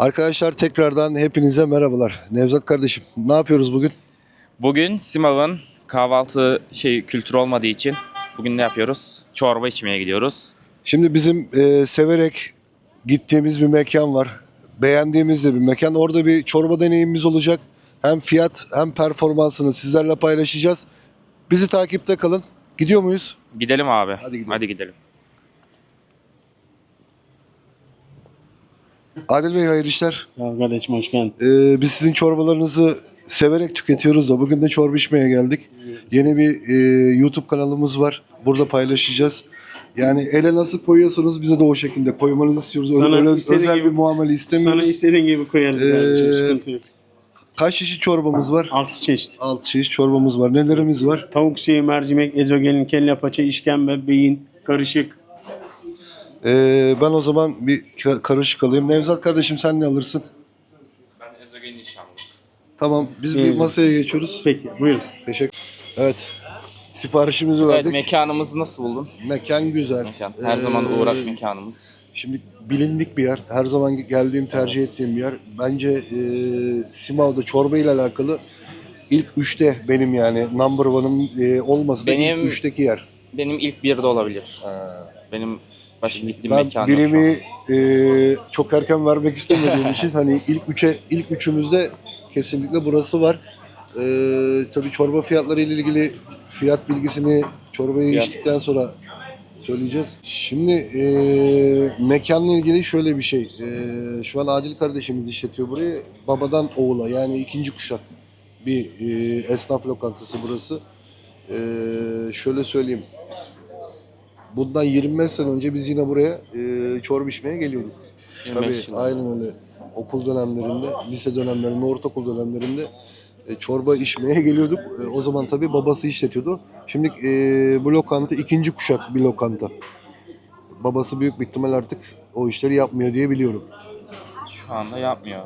Arkadaşlar tekrardan hepinize merhabalar. Nevzat kardeşim ne yapıyoruz bugün? Bugün Simav'ın kahvaltı şey kültürü olmadığı için bugün ne yapıyoruz? Çorba içmeye gidiyoruz. Şimdi bizim e, severek gittiğimiz bir mekan var. Beğendiğimiz de bir mekan. Orada bir çorba deneyimimiz olacak. Hem fiyat hem performansını sizlerle paylaşacağız. Bizi takipte kalın. Gidiyor muyuz? Gidelim abi. Hadi gidelim. Hadi gidelim. Adil Bey hayırlı işler. Sağ ol kardeşim hoş geldin. Ee, biz sizin çorbalarınızı severek tüketiyoruz da bugün de çorba içmeye geldik. Yeni bir e, YouTube kanalımız var. Burada paylaşacağız. Yani ele nasıl koyuyorsanız bize de o şekilde koymanızı istiyoruz. Sana öyle istediğin özel gibi- bir muamele istemiyoruz. Sana istediğin gibi koyarız Ee, kardeşim sıkıntı yok. Kaç çeşit çorbamız var? Altı çeşit. 6 çeşit çorbamız var. Nelerimiz var? Tavuk suyu, mercimek, ezogelin, kelle paça, işkembe, beyin, karışık. Ee, ben o zaman bir ka- karışık alayım. Nevzat kardeşim sen ne alırsın? Ben ezogelin inşallah. Tamam biz bir masaya geçiyoruz. Peki buyurun. Teşekkür Evet. Siparişimizi Evet verdik. mekanımızı nasıl buldun? Mekan güzel. Mekan. Her Ee, zaman uğrak mekanımız. Şimdi bilindik bir yer. Her zaman geldiğim, tercih ettiğim bir yer. Bence e, Simav'da çorba ile alakalı ilk üçte benim yani number one'ım e, olmasa da Benim- ilk üçteki yer. Benim ilk birde olabilir. Ha. Benim başka gittiğim Ben birimi e, çok erken vermek istemediğim için hani ilk üçe ilk üçümüzde kesinlikle burası var. E, tabii çorba fiyatları ile ilgili fiyat bilgisini çorbayı Fiyat. içtikten sonra söyleyeceğiz. Şimdi e, mekanla ilgili şöyle bir şey. E, şu an Adil kardeşimiz işletiyor burayı. Babadan oğula yani ikinci kuşak bir e, esnaf lokantası burası. E, şöyle söyleyeyim. Bundan 25 sene önce biz yine buraya e, çorba içmeye geliyorduk. 25 Tabii yıl. aynen öyle. Okul dönemlerinde, lise dönemlerinde, ortaokul dönemlerinde e, çorba içmeye geliyorduk. E, o zaman tabii babası işletiyordu. Şimdi e, bu lokanta ikinci kuşak bir lokanta. Babası büyük bir ihtimal artık o işleri yapmıyor diye biliyorum. Şu anda yapmıyor.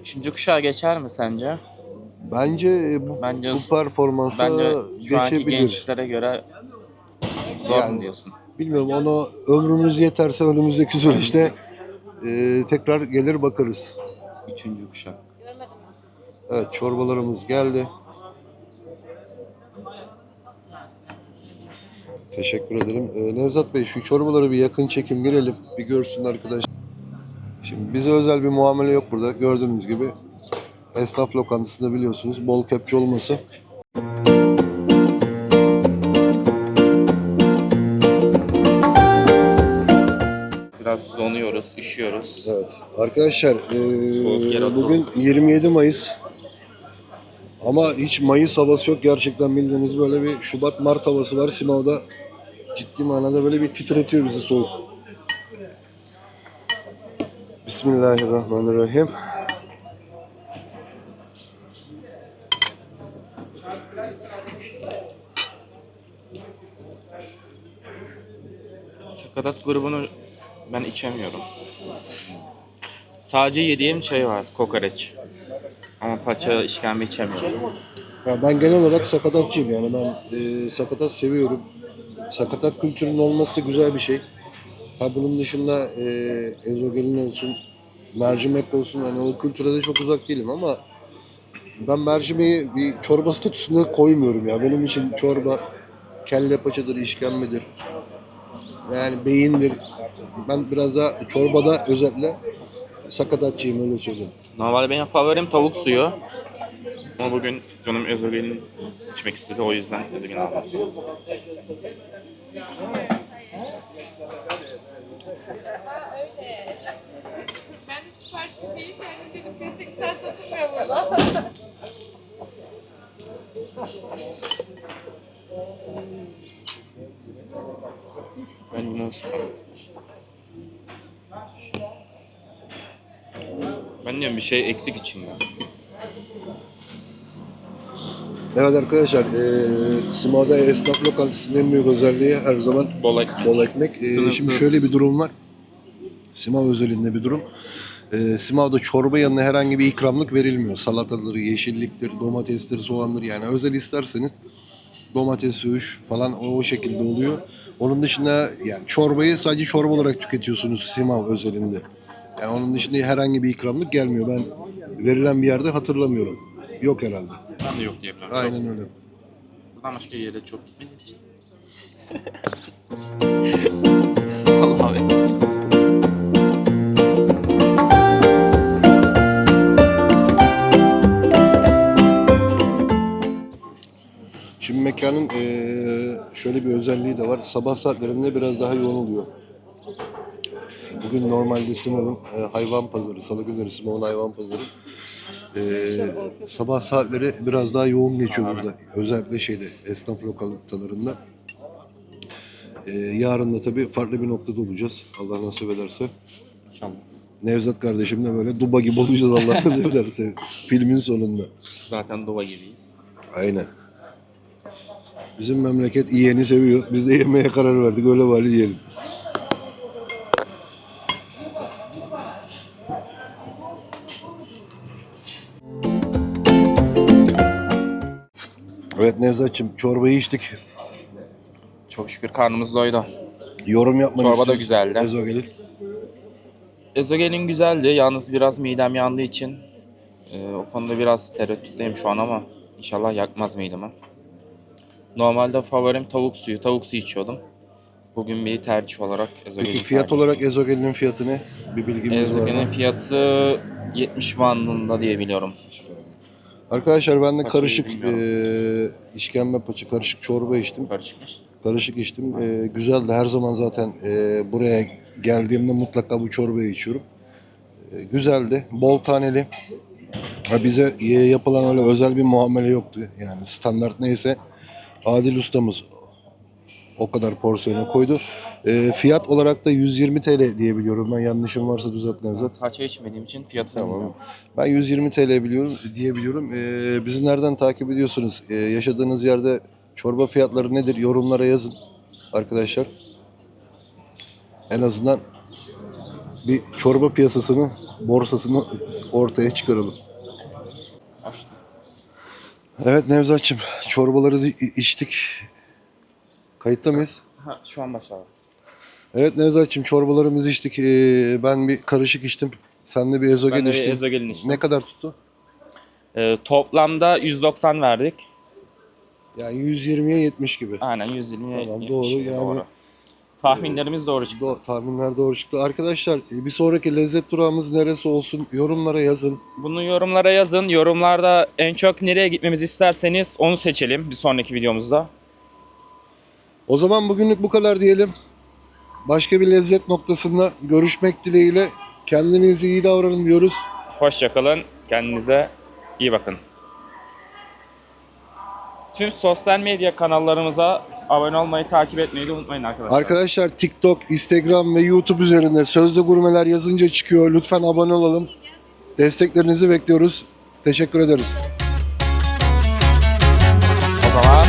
Üçüncü kuşağa geçer mi sence? Bence e, bu, Bence- bu performansa Bence şu anki geçebilir. gençlere göre zor Yani- mu diyorsun? Bilmiyorum onu ömrümüz yeterse önümüzdeki süreçte e, tekrar gelir bakarız. Üçüncü kuşak. Evet çorbalarımız geldi. Teşekkür ederim. Ee, Nevzat Bey şu çorbaları bir yakın çekim girelim. Bir görsün arkadaş. Şimdi bize özel bir muamele yok burada. Gördüğünüz gibi esnaf lokantasında biliyorsunuz bol kepçe olması. Donuyoruz, üşüyoruz. Evet. Arkadaşlar ee, Soğuk yer otur. bugün 27 Mayıs. Ama hiç Mayıs havası yok. Gerçekten bildiğiniz böyle bir Şubat Mart havası var. Simav'da ciddi manada böyle bir titretiyor bizi soğuk. Bismillahirrahmanirrahim. Sakatat grubunu ben içemiyorum. Sadece yediğim şey var, kokoreç. Ama paça, işkembe içemiyorum. Ya ben genel olarak sakatatçıyım yani ben e, sakatat seviyorum. Sakatat kültürünün olması güzel bir şey. Ha bunun dışında e, ezogelin olsun, mercimek olsun hani o kültüre de çok uzak değilim ama ben mercimeği bir çorba statüsüne koymuyorum ya. Benim için çorba kelle paçadır, işkembedir. Yani beyindir. Ben biraz daha çorbada özellikle sakatatçıyım öyle söyleyeyim. Normalde benim favorim tavuk suyu. Ama bugün canım ezogelin içmek istedi o yüzden ezogelin aldım. Ben de sipariş değil kendim dedim burada. Ben limon sıkalım. Ben diyorum bir şey eksik içinde. Evet arkadaşlar, eee Simada esnaf lokantasının en büyük özelliği her zaman Bol ekmek. bol ekmek. Sınırsız. şimdi şöyle bir durum var. Simav özelinde bir durum. Eee Simav'da çorba yanına herhangi bir ikramlık verilmiyor. Salatadır, yeşilliktir, domatestir, soğandır yani özel isterseniz domates, söğüş falan o, o şekilde oluyor. Onun dışında yani çorbayı sadece çorba olarak tüketiyorsunuz Simav özelinde. Yani onun dışında herhangi bir ikramlık gelmiyor. Ben verilen bir yerde hatırlamıyorum. Yok herhalde. Ben de yok diyebilirim. Aynen öyle. Buradan başka yere çok gitmediğim için. Allah abi. Şimdi mekanın eee, şöyle bir özelliği de var. Sabah saatlerinde biraz daha yoğun oluyor. Bugün normalde Simav'ın e, hayvan pazarı, salı günleri Simav'ın hayvan pazarı. Eee, sabah saatleri biraz daha yoğun geçiyor burada. Özellikle şeyde, esnaf lokantalarında. Eee, yarın da tabii farklı bir noktada olacağız. Allah nasip ederse. İnşallah. Nevzat kardeşimle böyle duba gibi olacağız Allah nasip ederse filmin sonunda. Zaten dova gibiyiz. Aynen. Bizim memleket yiyeni seviyor. Biz de yemeye karar verdik. Öyle bari diyelim. Evet Nevzat'cığım çorbayı içtik. Çok şükür karnımız doydu. Yorum yapmanı Çorba da güzeldi. Ezogelin. Ezogelin güzeldi. Yalnız biraz midem yandığı için e, o konuda biraz tereddütteyim şu an ama inşallah yakmaz midemi. Normalde favorim tavuk suyu. Tavuk suyu içiyordum. Bugün bir tercih olarak ezogelin Peki fiyat tercih olarak Ezogelin'in fiyatı ne? Bir bilgimiz var mı? fiyatı 70 bandında diye biliyorum. Arkadaşlar ben de Paçayı karışık eee işkembe paça, karışık çorba içtim. Karışmış. Karışık içtim. Ee, güzeldi. Her zaman zaten e, buraya geldiğimde mutlaka bu çorbayı içiyorum. Ee, güzeldi. Bol taneli. Ha, bize e, yapılan öyle özel bir muamele yoktu. Yani standart neyse Adil ustamız o kadar porsiyona koydu. Ee, fiyat olarak da 120 TL diye biliyorum. Ben yanlışım varsa düzelt Nevzat. Paça içmediğim için fiyatını Tamam. bilmiyorum. Ben 120 TL biliyorum diyebiliyorum. Ee, bizi nereden takip ediyorsunuz? Ee, yaşadığınız yerde çorba fiyatları nedir? Yorumlara yazın arkadaşlar. En azından bir çorba piyasasını, borsasını ortaya çıkaralım. Açtım. Evet Nevzat'cığım çorbaları i- içtik. Kayıtta mıyız? Ha, şu an başladı. Evet Nevzat'cığım çorbalarımızı içtik. Ee, ben bir karışık içtim. Sen de bir ezogelin Ben de bir içtin. ezogelin içtim. Ne kadar tuttu? Ee, toplamda 190 verdik. Yani 120'ye 70 gibi. Aynen 120 Tamam, 70, doğru. Yani- Tahminlerimiz doğru çıktı. Do- tahminler doğru çıktı. Arkadaşlar e, bir sonraki lezzet durağımız neresi olsun yorumlara yazın. Bunu yorumlara yazın. Yorumlarda en çok nereye gitmemizi isterseniz onu seçelim bir sonraki videomuzda. O zaman bugünlük bu kadar diyelim. Başka bir lezzet noktasında görüşmek dileğiyle kendinize iyi davranın diyoruz. Hoşçakalın. Kendinize iyi bakın. Tüm sosyal medya kanallarımıza abone olmayı, takip etmeyi de unutmayın arkadaşlar. Arkadaşlar TikTok, Instagram ve YouTube üzerinde Sözde Gurmeler yazınca çıkıyor. Lütfen abone olalım. Desteklerinizi bekliyoruz. Teşekkür ederiz. O zaman